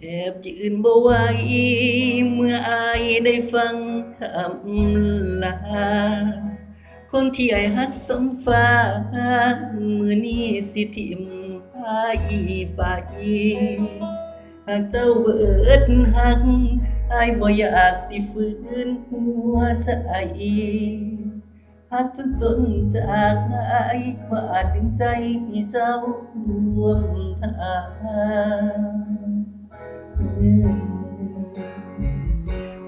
แทบจะอื่นบ่ไหวเมื่ออายได้ฟังคำลา คนที่ไอายฮักสมฟ้า มือนี้สิทิมพายไปหากเจ้าเบิดหักอายบ่อยากสิฟื้นหัวใสหักจนจนจากอายว่าอาจดึงใจให้เจ้าร่วมทาง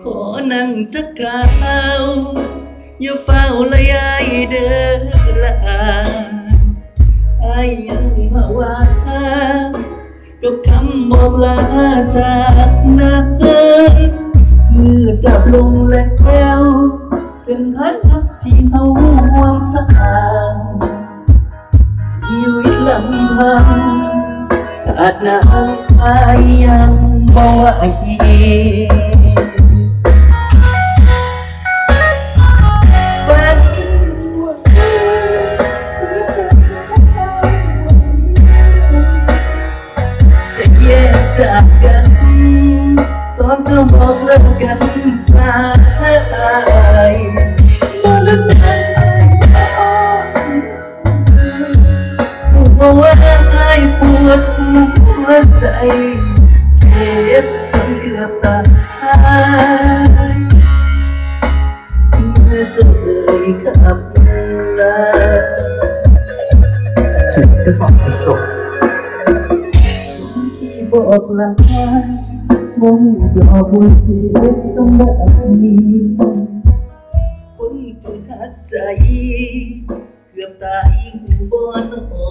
ขอนั่งจักกล่าวอย่าเฝ้าละยายเด้อละอายยังภาวากับคำบอกลาจากนาเอินมือดับลงแล้วเส้นทางทักที่เฮาห่วงสะอาดชีวิตลำพังขาดน้ำอายัง บ่ไหวฝันว่า จะเอ่ยคำลาฉันก็สองคนสอบที่บอกลาบ่หูดอกบัวเจ็บสำหรับนี้คนที่ทัดใจ เกือบตายหูบ่นอ